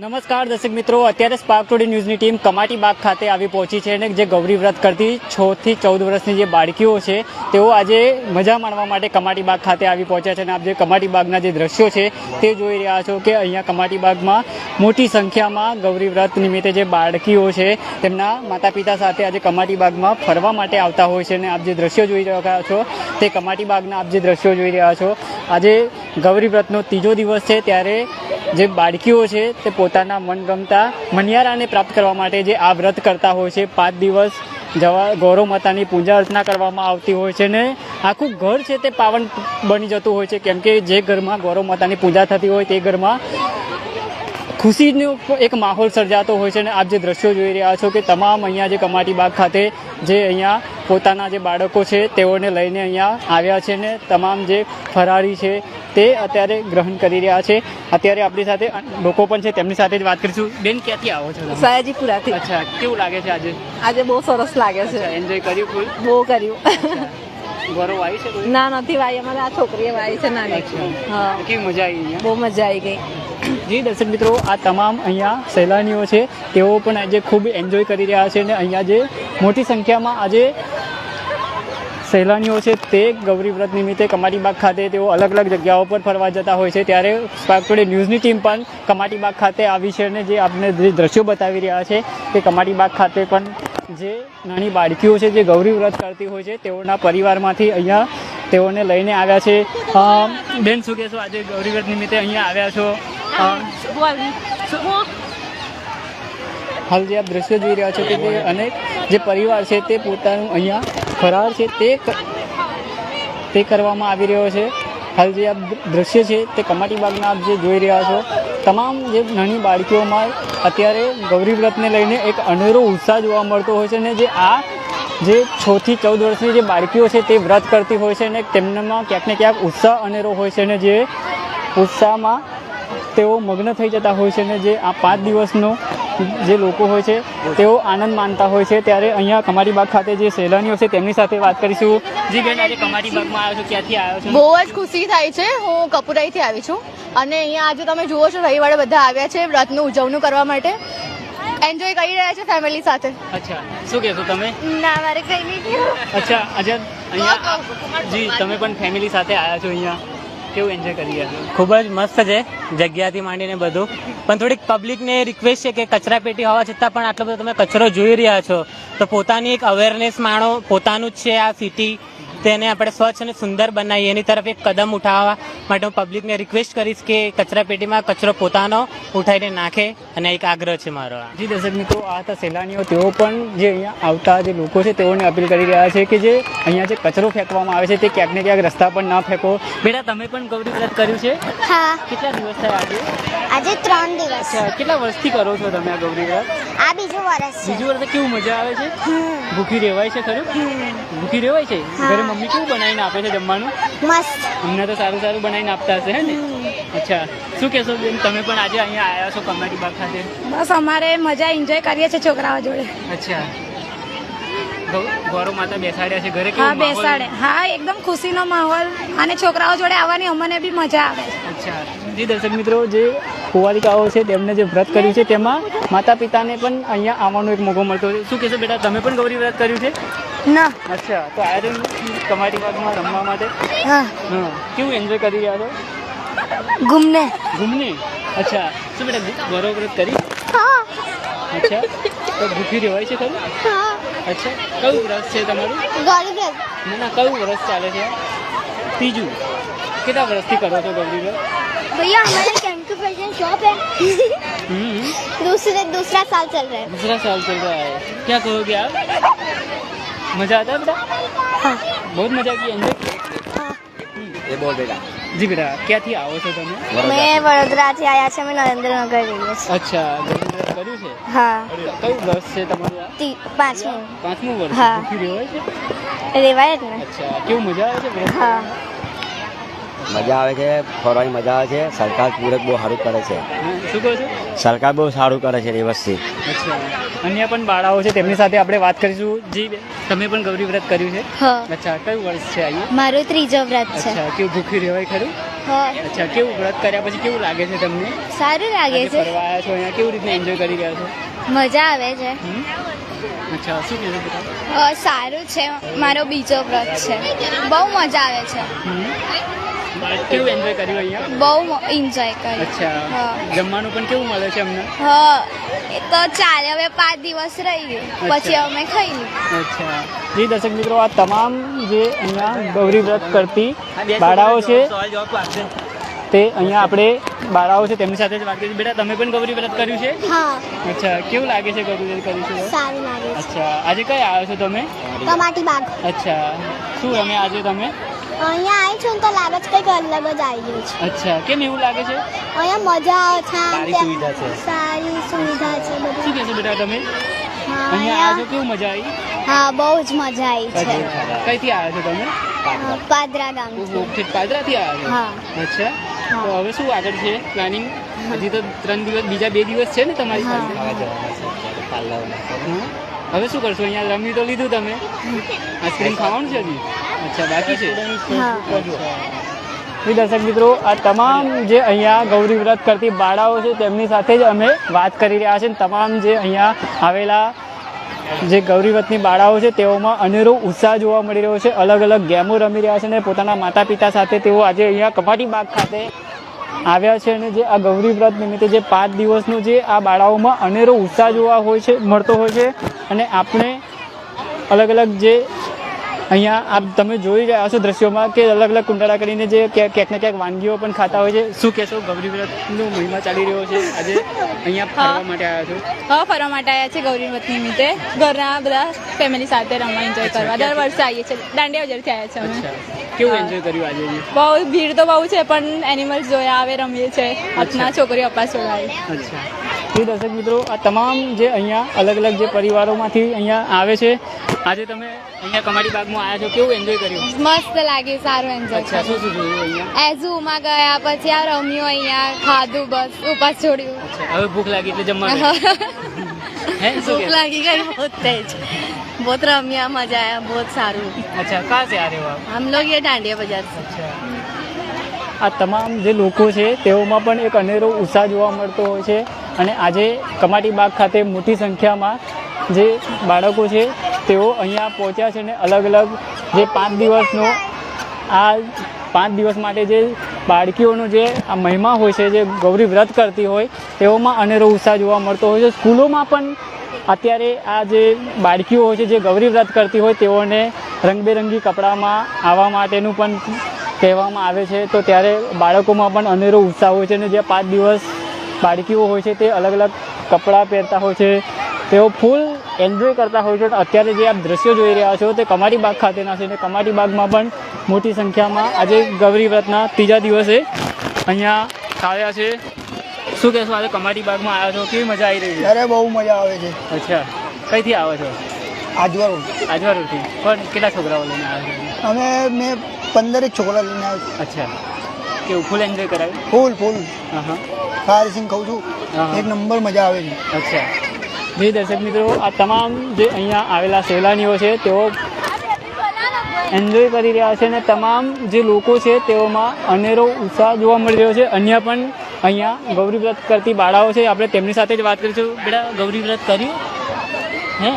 નમસ્કાર, દર્શક મિત્રો. અત્યારે સ્પાર્ક ટુડે ન્યૂઝની ટીમ કમાટી બાગ ખાતે આવી પહોંચી છે અને જે ગૌરી વ્રત કરતી છ થી ચૌદ વર્ષની જે બાળકીઓ છે, તેઓ આજે મજા માણવા માટે કમાટી બાગ ખાતે આવી પહોંચ્યા છે અને આપ જે કમાટી બાગના જે દ્રશ્યો છે, તે જોઈ રહ્યા છો કે અહીંયા કમાટી બાગમાં મોટી સંખ્યામાં ગૌરી વ્રત નિમિત્તે જે બાળકીઓ છે, તેમના માતા પિતા સાથે આજે કમાટી બાગમાં ફરવા માટે આવતા હોય છે અને આપ જે દ્રશ્યો જોઈ રહ્યા છો, તે કમાટી બાગના આપ જે દ્રશ્યો જોઈ રહ્યા છો. આજે ગૌરી વ્રતનો ત્રીજો દિવસ છે, ત્યારે જે બાળકીઓ છે તે પોતાના મનગમતા મનિયારાને પ્રાપ્ત કરવા માટે જે આ વ્રત કરતા હોય છે, પાંચ દિવસ જવા ગૌરવ માતાની પૂજા અર્ચના કરવામાં આવતી હોય છે ને આખું ઘર છે તે પાવન બની જતું હોય છે, કેમ કે જે ઘરમાં ગૌરવ માતાની પૂજા થતી હોય તે ઘરમાં ખુશીનો એક માહોલ સર્જાતો હોય છે અને આપ જે દ્રશ્યો જોઈ રહ્યા છો કે તમામ અહીંયા જે કમાટી બાગ ખાતે જે અહીંયા પોતાના જે બાળકો છે તેઓને લઈને અહીંયા આવ્યા છે ને તમામ જે ફરારી છે તે અત્યારે ગ્રહણ કરી રહ્યા છે. અત્યારે આપણી સાથે લોકો પણ છે તેમની સાથે જ વાત કરીશું. બેન ક્યાંથી આવો છો સયાજીપુરાથી. અચ્છા કેવું લાગે છે આજે? આજે બહુ સરસ લાગે છે. એન્જોય કર્યું બહુ કર્યું. છે ના નથી વાઈ અમારે આ છોકરીએ વાઈ છે નાની. હા. કેવી મજા આવી અહીંયા? બહુ મજા આવી ગઈ. જી દર્શક મિત્રો આ તમામ અહીંયા સહેલાણીઓ છે તેઓ પણ આજે ખૂબ એન્જોય કરી રહ્યા છે અને અહીંયા જે મોટી સંખ્યામાં આજે સહેલાણીઓ છે તે ગૌરી વ્રત નિમિત્તે કમાટીબાગ ખાતે તેઓ અલગ અલગ જગ્યાઓ પર ફરવા જતા હોય છે. ત્યારે સ્પાર્ક ટુડે ન્યૂઝની ટીમ પણ કમાટીબાગ ખાતે આવી છે અને જે આપને જે દ્રશ્યો બતાવી રહ્યા છે તે કમાટીબાગ ખાતે પણ જે નાની બાળકીઓ છે, જે ગૌરી વ્રત કરતી હોય છે, તેઓના પરિવારમાંથી અહીંયા તેઓને લઈને આવ્યા છે. બેન, શું કહેશો? આજે ગૌરી વ્રત નિમિત્તે અહીંયા આવ્યા છો. હાલ જે આપ દ્રશ્ય જોઈ રહ્યા છો કે જે અનેક જે પરિવાર છે, તે પોતાનું અહીંયા ફરાર છે, તે તે કરવામાં આવી રહ્યો છે. હાલ જે આ દ્રશ્ય છે તે કમાટી બાગના આપ જે જોઈ રહ્યા છો, તમામ જે નાની બાળકીઓમાં અત્યારે ગૌરી વ્રતને લઈને એક અનેરો ઉત્સાહ જોવા મળતો હોય છે અને જે આ જે છ થી ચૌદ વર્ષની જે બાળકીઓ છે તે વ્રત કરતી હોય છે અને તેમનામાં ક્યાંક ને ક્યાંક ઉત્સાહ અનેરો હોય છે અને જે ઉત્સાહમાં તેઓ મગ્ન થઈ જતા હોય છે અને જે આ પાંચ દિવસનો જે લોકો હોય છે તેઓ આનંદ માનતા હોય છે. ત્યારે અહીંયા કમાટી બાગ ખાતે જે સહેલાણીઓ છે તેમની સાથે વાત કરીશું. જી બેન આજે કમાટી બાગમાં આવ્યો છો ક્યાંથી આવ્યો છો? બહુ જ ખુશી થાય છે. હું કપુરાઈથી આવી છું. અને અહીંયા આજે તમે જુઓ છો રવિવારે બધા આવ્યા છે વ્રતનું ઉજવણું કરવા માટે. એન્જોય કરી રહ્યા છે ફેમિલી સાથે. અચ્છા. શું કહેશો તમે? ના મારે કઈ નહીં અચ્છા અજય અહીંયા જી તમે પણ ફેમિલી સાથે આવ્યા છો અહીંયા. કેવું એન્જોય કરી ખૂબ જ મસ્ત છે, જગ્યાથી માંડીને બધું. પણ થોડીક પબ્લિકને રિક્વેસ્ટ છે કે કચરા પેટી હોવા છતાં પણ આટલો બધો તમે કચરો જોઈ રહ્યા છો. તો પોતાની એક અવેરનેસ માણો, પોતાનું જ છે આ સિટી તેને આપણે સ્વચ્છ અને સુંદર બનાવીએ. એની તરફ એક કદમ ઉઠાવવા માટે હું પબ્લિકને રિક્વેસ્ટ કરીશ કે કચરા પેટીમાં કચરો પોતાનો ઉઠાવીને નાખે અને એક આગ્રહ છે મારો. જી દર્શક મિત્રો આ હતા સહેલાણીઓ તેઓ પણ જે અહીંયા આવતા જે લોકો છે તેઓને અપીલ કરી રહ્યા છે કે જે અહીંયા જે કચરો ફેંકવામાં આવે છે તે ક્યાંક ને ક્યાંક રસ્તા પર ના ફેંકો. બેટા તમે પણ ગૌરી વ્રત કર્યું છે? હા. કેટલા દિવસ થયા આજે? આજે ત્રણ દિવસ. કેટલા વર્ષથી કરો છો તમે આ ગૌરી વ્રત આ બીજું વર્ષ છે. બીજું વર્ષે કેવું મજા આવે છે? ભૂખી રહેવાય છે ખરું? ભૂખી રહેવાય છે? ઘરે મમ્મી કેવું બનાવીને આપે છે જમવાનું? મસ્ત. અમને તો સારું સારું બનાવીને આપતા હશે હે ને? અચ્છા. શું કહેશો બેન? તમે પણ આજે અહીંયા આવ્યા છો કમાટી બાગ ખાતે? બસ અમારે મજા એન્જોય કરીએ છીએ છોકરાઓ જોડે. અચ્છા. ગૌરવ માતા બેસાડ્યા છે. ઘરે હા બેસાડે. હા એકદમ ખુશીનો માહોલ. અને છોકરાઓ જોડે આવવાની અમને બી મજા આવે અચ્છા. જી દર્શક મિત્રો જે કુંવારિકાઓ છે તેમને જે વ્રત કર્યું છે તેમાં માતા પિતાને પણ અહીંયા આવવાનો એક મોકો મળતો શું કહેશો બેટા? તમે પણ ગૌરી વ્રત કર્યું છે? ના અચ્છા તો આયરન કમાટી બાગમાં રમવા માટે હા હા કેવું એન્જોય કરી રહ્યા છો ગુમને ઘૂમને અચ્છા શું બેટા ગૌરવ વ્રત કરી હા અચ્છા તો ભૂખી રહેવાય છે ખરું હા અચ્છા કયું વ્રત છે તમારું ગરીબ ના ના કયું વર્ષ ચાલે છે ત્રીજું કેટલા વર્ષથી કરો છો ગૌરી વ્રત भैया हमारे टेंटू फैशन शॉप है हम्म दूसरे दूसरा साल चल रहा है दूसरा साल चल रहा है क्या कहोगे आप मजा आता है बेटा हाँ बहुत मजा की एंजॉय એ બોલ બેટા જી બેટા ક્યાંથી આવો છો તમે मैं वडोदरा से आया છે મેં નરેન્દ્રનગર રહીએ છીએ અચ્છા ગૌરી વ્રત કર્યું છે હા કયું વર્ષ છે તમારું આ? તી- પાંચમું પાંચમું વર્ષ હા. ભૂખી રહેવાય છે રેવાય જ ને અચ્છા કેવું મજા આવે છે વ્રત હા મજા આવે છે ફરવાની મજા આવે છે સરકાર પૂરક બહુ સારું કરે છે હા, શું કહો છો સરકાર બહુ સારું કરે છે એ વસ્તુ. અન્ય પણ બાળાઓ છે તેમની સાથે આપણે વાત કરીશું. જી તમે પણ ગૌરી વ્રત કર્યું છે? અચ્છા કયું વર્ષ છે આવ્યું મારું ત્રીજો વ્રત છે. અચ્છા કેવું ભૂખ્યું રહેવાય ખરું? અચ્છા કેવું વ્રત કર્યા પછી કેવું લાગે છે તમને? સારું લાગે છે. ફરવા આવ્યા છો અહીંયા કેવી રીતના એન્જોય કરી રહ્યા છો? મજા આવે છે? અચ્છા શું કહેશો બેટા સારું છે મારો બીજો વ્રત છે. બહુ મજા આવે છે? કેવું એન્જોય કર્યું અહીંયા? બહુ એન્જોય કર્યું. અચ્છા. હા. જમવાનું પણ કેવું મળે છે અમને? હા એ તો ચાલે હવે પાંચ દિવસ રહી ગયું. પછી. અમે ખાઈ અચ્છા. જી દર્શક મિત્રો આ તમામ જે અહીંયા ગૌરી વ્રત કરતી બાળાઓ છે તે અહીંયા આપણે બાળાઓ છે તેમની સાથે જ વાત કરીશું. બેટા તમે પણ ગૌરી વ્રત કર્યું છે? હા. અચ્છા કેવું લાગે છે ગૌરી વ્રત કર્યું છે? સારું લાગે છે. અચ્છા. આજે કઈ આવ્યો છો તમે? કમાટી બાગ. અચ્છા. શું રમે આજે તમે? અહીંયા આવી છું ને તો લાગે છે કંઈક અલગ જ આવી ગયું છે. અચ્છા કેમ એવું લાગે છે? અહીંયા મજા આવે છે સારી સુવિધા છે. સારી સુવિધા છે શું બધી કહેશો બેટા તમે? અહીંયા આવ્યા છો કેવું મજા આવી? હા બહુ જ મજા આવી છે. કઈથી આવ્યા છો તમે? પાદરા ગામ ઓકે પાદરાથી આવ્યા હા. અચ્છા તો હવે શું આગળ છે પ્લાનિંગ? હજી તો ત્રણ દિવસ બીજા બે દિવસ છે ને તમારી હા. પાસે. હવે શું કરશો? અહીંયા રમી તો લીધું તમે? આઈસ્ક્રીમ ખાવાનું છે હજી? અચ્છા બાકી છે? હા. દર્શક મિત્રો, આ તમામ જે અહીંયા ગૌરી વ્રત કરતી બાળાઓ છે, તેમની સાથે જ અમે વાત કરી રહ્યા છીએ. તમામ જે અહીંયા આવેલા જે ગૌરી વ્રતની બાળાઓ છે, તેઓમાં અનેરો ઉત્સાહ જોવા મળી રહ્યો છે. અલગ અલગ ગેમો રમી રહ્યા છે અને પોતાના માતા પિતા સાથે તેઓ આજે અહીંયા કપાટી બાગ ખાતે આવ્યા છે અને જે આ ગૌરી વ્રત નિમિત્તે જે પાંચ દિવસનું જે આ બાળાઓમાં અનેરો ઉત્સાહ જોવા હોય છે, મળતો હોય છે. અને આપણે અલગ અલગ જે અહીંયા આપ તમે જોઈ રહ્યા છો દ્રશ્યોમાં કે અલગ અલગ કુંડાળા કરીને જે ક્યાંક ક્યાંક ને ક્યાંક વાનગીઓ પણ ખાતા હોય છે. શું કહેશો? ગૌરી વ્રતનો મહિમા ચાલી રહ્યો છે. આજે અહીંયા ફરવા માટે આવ્યા છો. હા ફરવા માટે આવ્યા છે ગૌરી વ્રત નિમિત્તે. ઘરના બધા ફેમિલી સાથે રમવા એન્જોય કરવા. દર વર્ષે આવીએ છીએ. દાંડિયા બજારથી આવ્યા છે અમે. કેવું એન્જોય કર્યું આજે? બહુ ભીડ તો બહુ છે પણ એનિમલ્સ જોયા આવે રમીએ છીએ. આપના છોકરીઓ અપાસ જોડાય. અચ્છા. જે દર્શક મિત્રો આ તમામ જે અહીંયા અલગ અલગ જે પરિવારોમાંથી અહીંયા આવે છે આજે તમે અહીંયા કમાડી બાગમાં આવ્યા છો કેવું એન્જોય કર્યું? મસ્ત લાગ્યું સારું એન્જોય શું શું જોયું અહીંયા? એઝુમાં ગયા પછી આ રમ્યો અહીંયા ખાધું બસ ઉપાસ છોડ્યું. હવે ભૂખ લાગી એટલે જમવા હે. ભૂખ લાગી ગઈ બહુ તેજ. બહુત રમ્યા મજા आया बहुत सारू अच्छा कहाँ से आ रहे વાહ आप हम लोग ये डांडिया बाजार આ તમામ જે લોકો છે તેઓમાં પણ એક અનેરો ઉત્સાહ જોવા મળતો હોય છે. અને આજે કમાટી બાગ ખાતે મોટી સંખ્યામાં જે બાળકો છે, તેઓ અહીંયા પહોંચ્યા છે અને અલગ અલગ જે પાંચ દિવસનો આ પાંચ દિવસ માટે જે બાળકીઓનો જે આ મહિમા હોય છે, જે ગૌરી વ્રત કરતી હોય, તેઓમાં અનેરો ઉત્સાહ જોવા મળતો હોય છે. સ્કૂલોમાં પણ અત્યારે આ જે બાળકીઓ હોય છે, જે ગૌરી વ્રત કરતી હોય, તેઓને રંગબેરંગી કપડામાં આવવા માટેનું પણ કહેવામાં આવે છે. તો ત્યારે બાળકોમાં પણ અનેરો ઉત્સાહ હોય છે અને જે પાંચ દિવસ બાળકીઓ હોય છે તે અલગ અલગ કપડાં પહેરતા હોય છે તેઓ ફૂલ એન્જોય કરતા હોય છે. અત્યારે જે આપ દ્રશ્યો જોઈ રહ્યા છો તે કમાટી બાગ ખાતેના છે અને કમાટી બાગમાં પણ મોટી સંખ્યામાં આજે ગૌરી વ્રતના ત્રીજા દિવસે અહીંયા આવ્યા છે. શું કહેશો આજે કમાટી બાગમાં આવ્યા છો? કેવી મજા આવી રહી છે? અરે બહુ મજા આવે છે. અચ્છા. કઈથી આવો છો? આજવાળું આજવારોથી. પણ કેટલા છોકરાઓ લઈને આવ્યા છો? અમે મેં પંદરેક છોકરા લઈને આવ્યા અચ્છા. કેવું ફૂલ એન્જોય કરાવ્યું ફૂલ ફૂલ. હા હા સારી સિંગ ખાઉં છું એક નંબર મજા આવે છે. અચ્છા. જી દર્શક મિત્રો આ તમામ જે અહીંયા આવેલા સહેલાનીઓ છે તેઓ એન્જોય કરી રહ્યા છે અને તમામ જે લોકો છે તેઓમાં અનેરો ઉત્સાહ જોવા મળી રહ્યો છે. અન્ય પણ અહીંયા ગૌરી વ્રત કરતી બાળાઓ છે. આપણે તેમની સાથે જ વાત કરીશું. બેટા ગૌરી વ્રત કર્યું? હે?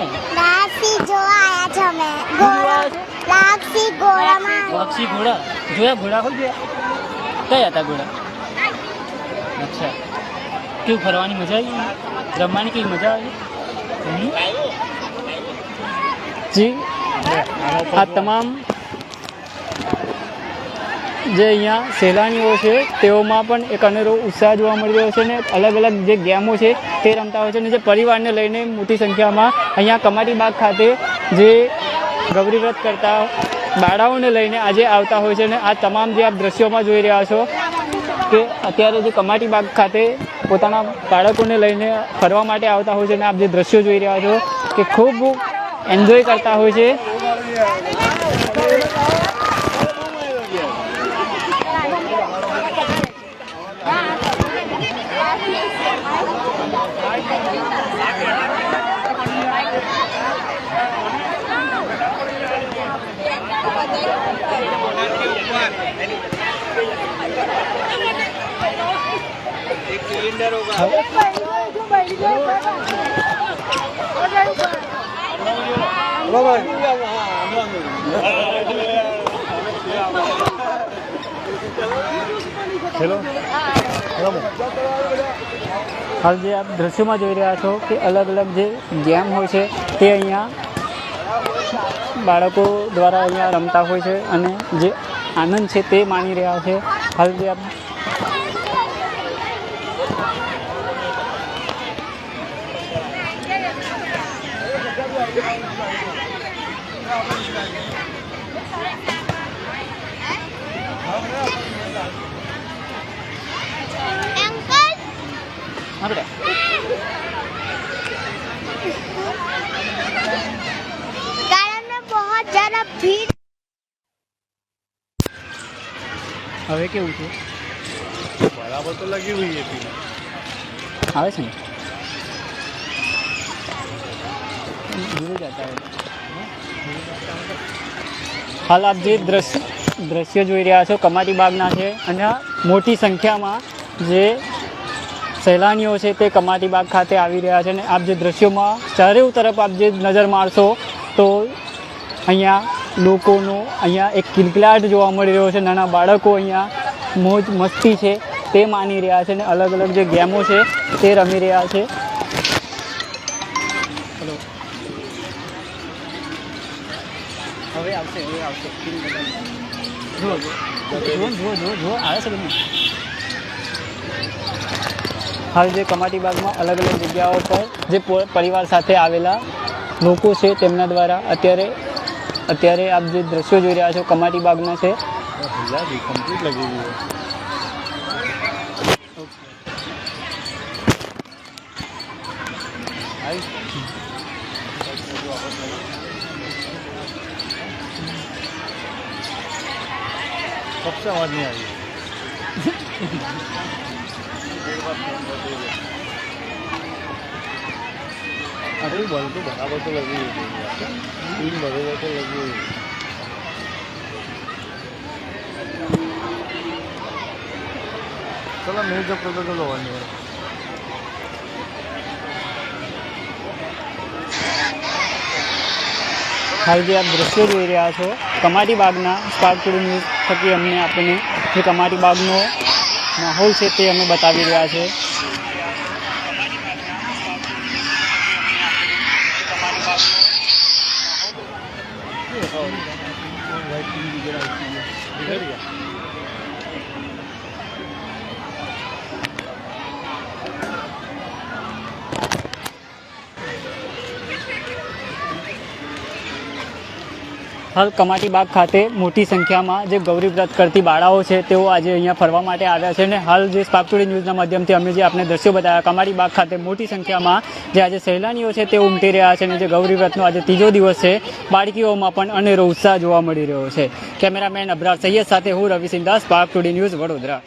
જોયા ઘોડા જોયા કયા હતા ઘોડા? અચ્છા. કેવું ફરવાની મજા આવી? રમવાની કેવી મજા આવી? જી. આ તમામ જે અહીંયા સહેલાણીઓ છે, તેઓમાં પણ એક અનેરો ઉત્સાહ જોવા મળી રહ્યો છે ને અલગ અલગ જે ગેમો છે, તે રમતા હોય છે અને જે પરિવારને લઈને મોટી સંખ્યામાં અહીંયા કમાટી બાગ ખાતે જે ગૌરી વ્રત કરતા બાળાઓને લઈને આજે આવતા હોય છે અને આ તમામ જે આપ દ્રશ્યોમાં જોઈ રહ્યા છો કે અત્યારે જે કમાટી બાગ ખાતે પોતાના બાળકોને લઈને ફરવા માટે આવતા હોય છે અને આપ જે દ્રશ્યો જોઈ રહ્યા છો કે ખૂબ એન્જોય કરતા હોય છે. હાલ. જે આપ દ્રશ્યોમાં જોઈ રહ્યા છો કે અલગ અલગ જે ગેમ હોય છે તે અહીંયા બાળકો દ્વારા અહીંયા રમતા હોય છે અને જે આનંદ છે તે માણી રહ્યા છે હાલ જે આપ अंकल હા બેટા गार्डन में बहुत ज्यादा भीड़ હવે કેવું છે बराबर तो लगी हुई है फिर આવે છે ને ધીરે જતા રહે. હાલ આપ જે દ્રશ્ય દ્રશ્ય જોઈ રહ્યા છો કમાટી બાગના છે અને આ મોટી સંખ્યામાં જે સહેલાણીઓ છે તે કમાટી બાગ ખાતે આવી રહ્યા છે અને આપ જે દ્રશ્યોમાં ચારે તરફ આપ જે નજર મારશો તો અહીંયા લોકોનો અહીંયા એક કિલકિલાટ જોવા મળી રહ્યો છે. નાના બાળકો અહીંયા મોજ મસ્તી છે તે માની રહ્યા છે અને અલગ અલગ જે ગેમો છે તે રમી રહ્યા છે. હવે આવશે હવે આવશે. જુઓ જુઓ જુઓ જુઓ જુઓ આવે છે બધું હાલ જે કમાટી બાગમાં અલગ અલગ જગ્યાઓ પર જે પરિવાર સાથે આવેલા લોકો છે તેમના દ્વારા અત્યારે અત્યારે આપ જે દ્રશ્યો જોઈ રહ્યા છો કમાટી બાગના છે कंप्लीट लगी हुई है सबसे आवाज नहीं आई अरे એવું બનતું બરાબર તો લગી ટીમ બરોબર તો લગી ચલો, મેં જો કરતો તો લોવાની હાલ જે આપ દ્રશ્યો જોઈ રહ્યા છો, કમાટી બાગના સ્પાર્ક ટુડે ન્યૂઝ થકી અમને આપણને જે કમાટી બાગનો માહોલ છે તે અમે બતાવી રહ્યા છે. और वाइट टीवी वगैरह હાલ કમાટી બાગ ખાતે મોટી સંખ્યામાં જે ગૌરી વ્રત કરતી બાળાઓ છે, તેઓ આજે અહીંયા ફરવા માટે આવ્યા છે અને હાલ જે સ્પાર્ક ન્યૂઝના માધ્યમથી અમે જે આપને દ્રશ્યો બતાવ્યા, કમાટી બાગ ખાતે મોટી સંખ્યામાં જે આજે સહેલાણીઓ છે તે ઉમટી રહ્યા છે અને જે ગૌરી વ્રતનો આજે ત્રીજો દિવસ છે, બાળકીઓમાં પણ અનેરો ઉત્સાહ જોવા મળી રહ્યો છે. કેમેરામેન અબરાર સૈયદ સાથે હું રવિ દાસ સ્પાર્ક ન્યૂઝ વડોદરા.